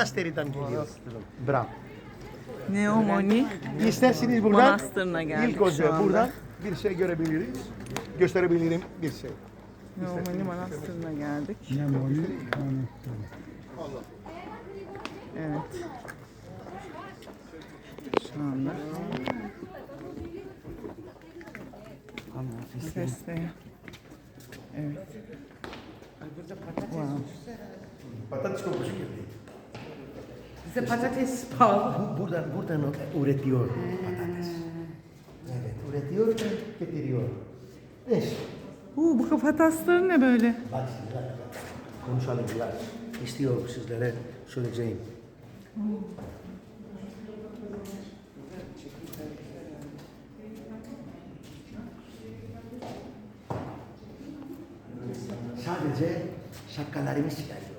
monasteriden geliyor. Bravo. Neomoni İsterseniz buradan Manastırına geldik ilk önce şu anda. buradan bir şey görebiliriz. Gösterebilirim bir şey. Neomoni Manastırı'na geldik. Nemoli Manastırı. Evet. Şu anda Efes'te. Evet. Wow. Patates kokusu geldi. Bize patates pahalı. Bu, buradan, buradan üretiyor patates. Evet, üretiyor ve getiriyor. Neyse. Uu, bu kafatasları ne böyle? Bak bak. Konuşalım biraz. İstiyorum sizlere söyleyeceğim. Sadece şapkalarımı çıkarıyoruz.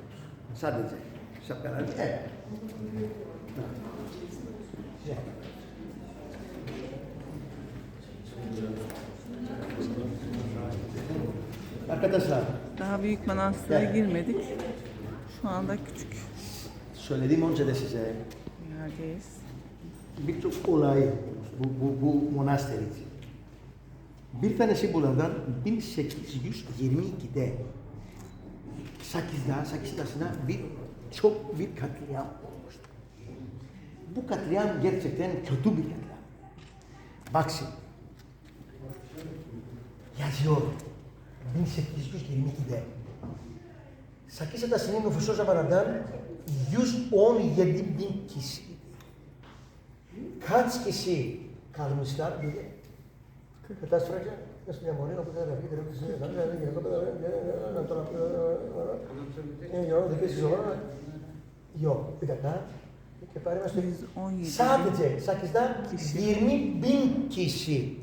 Sadece şapkalarımı. Evet. Güzel. Arkadaşlar Daha büyük manastıra Evet. girmedik. Şu anda küçük söylediğim önce de size yerdeyiz. birçok olay bu, bu, bu monaster için. Bir tanesi bunlardan 1822'de Sakiz'da, Sakiz'dasına bir çok bir katliam olmuştu. Bu katliam gerçekten kötü bir katliam. Bak şimdi. Yazıyor. 1822'de Sakiz Adası'nın nüfusu zamanından 117 bin kişi. Kaç kişi kalmışlar? Kırkıta soracak. Nasıl yapalım? O kadar rapi, rapi, rapi, rapi, rapi, rapi, Yok, bir dakika. Var. 117 Sadece Sakiz'den kişi. 20 bin kişi.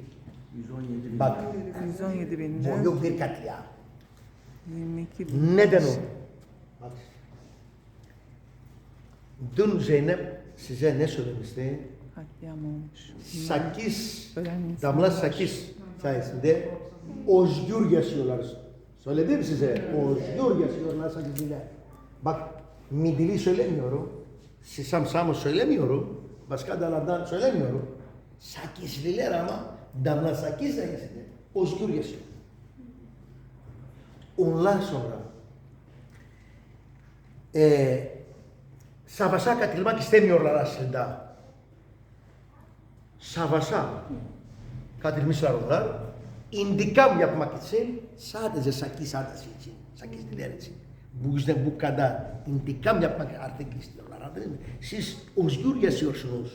117 bin. Bak, 117 bu binden yok bir katliam. 22 bin. Neden o? Bak. Dün Zeynep size ne söylemişti? Katliam olmuş. Sakiz, Ölen insanlar damla var. sakiz sayesinde özgür yaşıyorlar. Söyledim size, özgür yaşıyorlar sakizliler. Bak, Midili söylemiyorum, Sisam Samo söylemiyorum, başka dağlardan söylemiyorum. Sakizliler ama damla sakiz sayesinde özgür yaşıyor. Ondan sonra eee savaşa katılmak istemiyorlar aslında. Savaşa katılmışlar onlar. İntikam yapmak için sadece Sakis adası için, Sakizliler için. Bu yüzden bu kadar intikam yapmak artık istiyorlar. Mı? Siz özgür yaşıyorsunuz.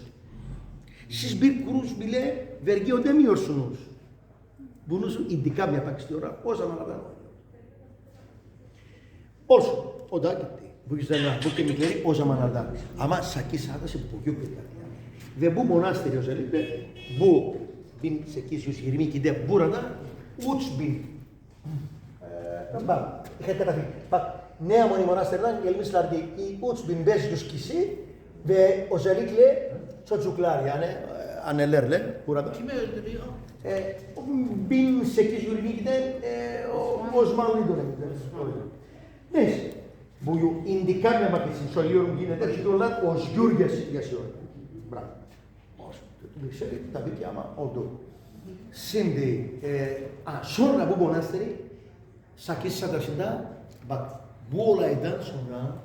Siz bir kuruş bile vergi ödemiyorsunuz. Bunu intikam yapmak istiyorlar. O zamanlardan oluyor. Olsun. O da gitti. Bu yüzden bu kemikleri o zamanlardan. Ama Sakis adası büyük bir katliam. Ve bu monasteri özellikle bu 1822'de burada 3000 ee, bak, iki tarafı. Bak, Neamoni Monasteri'den gelmişlerdi 3500 kişi ve özellikle çocuklar yani e, annelerle burada. Kimi öldürüyor? E, 1822'den e, o Osmanlı döneminde. Neyse. Bu intikam yapmak için söylüyorum yine de çünkü onlar özgür yaş- yaşıyor. Bravo. Bir tabii ki ama oldu. Şimdi e, ha, sonra bu monasteri Sakis Sadaşı'nda bak bu olaydan sonra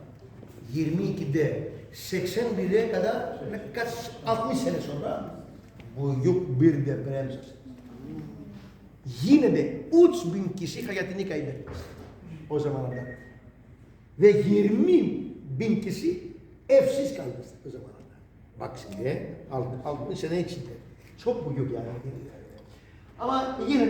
22'de 81'e kadar kaç 60 sene sonra büyük bir deprem. Yine de 3000 kişi hayatını kaybetmiş o zamanlarda. Ve 20 bin kişi evsiz kalmış o zamanlarda. Bak şimdi 60 sene içinde. Çok büyük yani. Ama yine